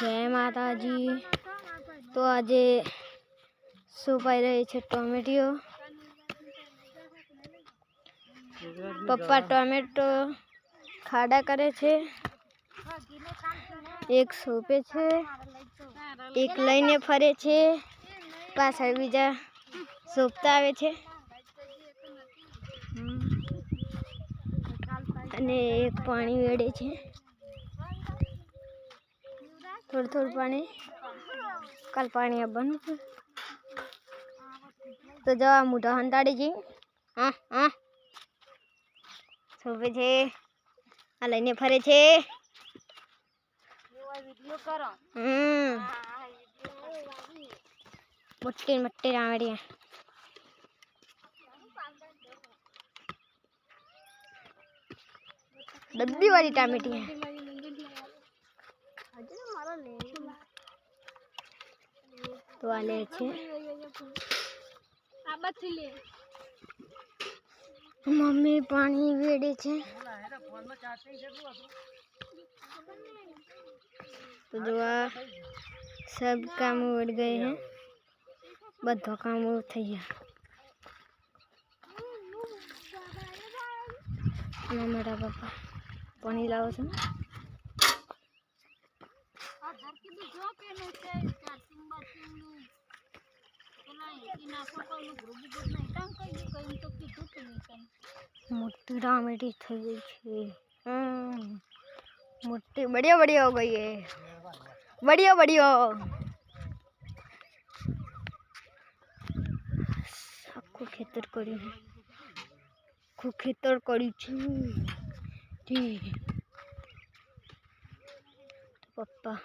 જય માતાજી. તો આજે સુપાઈ રહી છે ટોમેટીઓ? પપ્પા ટોમેટો ખાડા કરે છે. એક સોંપે છે. એક લઈને ફરે છે. પાછળ બીજા સોંપતા આવે છે. અને એક પાણી વેડે છે. થોડું થોડું પાણી કાલ પાણી આવવાનું છે તો જવા મોટા હંતાડી જી હા હા સોંપે છે આ લઈને ફરે છે હમ મોટી મોટી રાવડિયા ડબ્બી વાળી ટામેટી તો આ લે છે. મમ્મી પાણી વેડે છે. તો જો સબ કામ ઉડ ગઈ હે. બધો કામ થઈ ગયા. મારા પપ્પા પાણી લાવો છો ને. मूर्ति रामेडी थी गई थी। मूर्ति बढ़िया बढ़िया हो गई है। बढ़िया बढ़िया। सबको खेतर करी खूब खेतर करी थी। तो पप्पा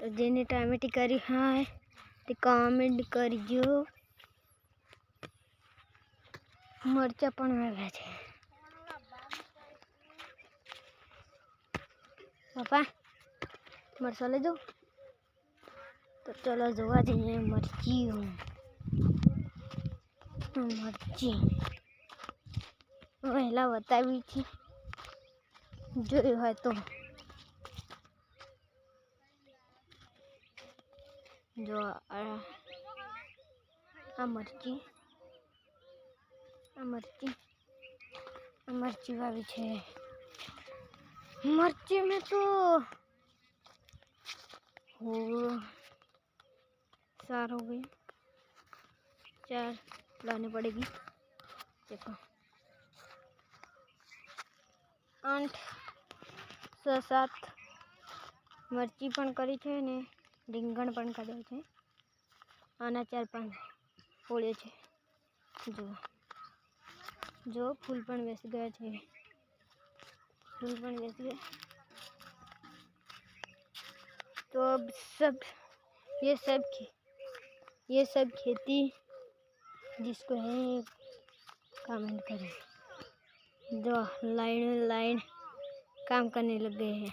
તો જેને ટામેટી કરી હા તે કોમેન્ટ કરજો. મરચાં પણ વાવ્યા છે. પપ્પા, મરચાં લેજો. તો ચલો જોવા જઈએ મરચી. મરચી. વહેલા બતાવી છે. જોયું હોય તો જો આ આ મરચી આ મરચી આ મરચી વાવી છે मर्ची में तो हो चार हो गई चार लानी पड़ेगी देखो आठ છ સાત મરચી પણ કરી છે ને રીંગણ પણ કર્યો છે આના ચાર પાંચ ફોડ્યો છે જો જો ફૂલ પણ બેસી ગયા છે फूल बन गए तो अब सब ये सब खे- ये सब खेती जिसको है कमेंट करें जो लाइन लाइन काम करने लग गए हैं।